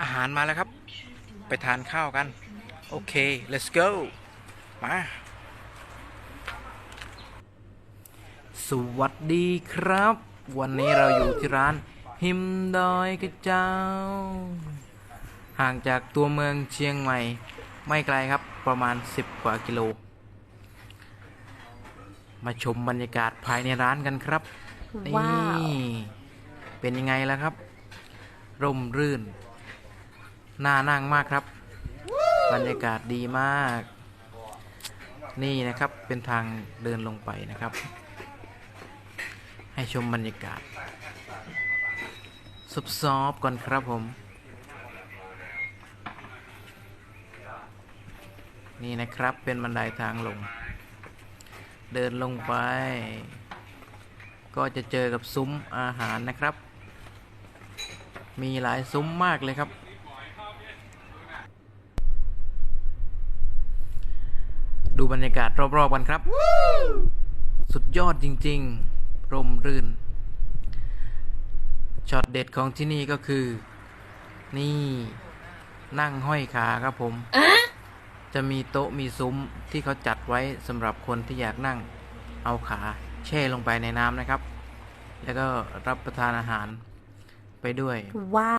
อาหารมาแล้วครับ ไปทานข้าวกัน โอเค let's go มา สวัสดีครับ วันนี้เราอยู่ที่ร้าน หิมดอยกระเจ้า ห่างจากตัวเมืองเชียงใหม่ ไม่ไกลครับประมาณ 10 กว่ากิโล มาชมบรรยากาศภายในร้านกันครับว้าวนี่ เป็นยังไงล่ะครับ ร่มรื่น น่านั่งมากครับ บรรยากาศดีมาก นี่นะครับเป็นทางเดินลงไปนะครับ ให้ชมบรรยากาศซุบซอบก่อนครับผม นี่นะครับเป็นบันไดทางลง เดินลงไป ก็จะเจอกับซุ้มอาหารนะครับ มีหลายซุ้มมากเลยครับ ดูบรรยากาศรอบๆกันครับ สุดยอดจริงๆ ร่มรื่น ช็อตเด็ดของที่นี่ก็คือ นี่ นั่งห้อยขาครับผม จะมีโต๊ะมีซุ้มที่เขาจัดไว้สำหรับคนที่อยากนั่ง เอาขาแช่ลงไปในน้ำนะครับ แล้วก็รับประทานอาหารไปด้วยว้าว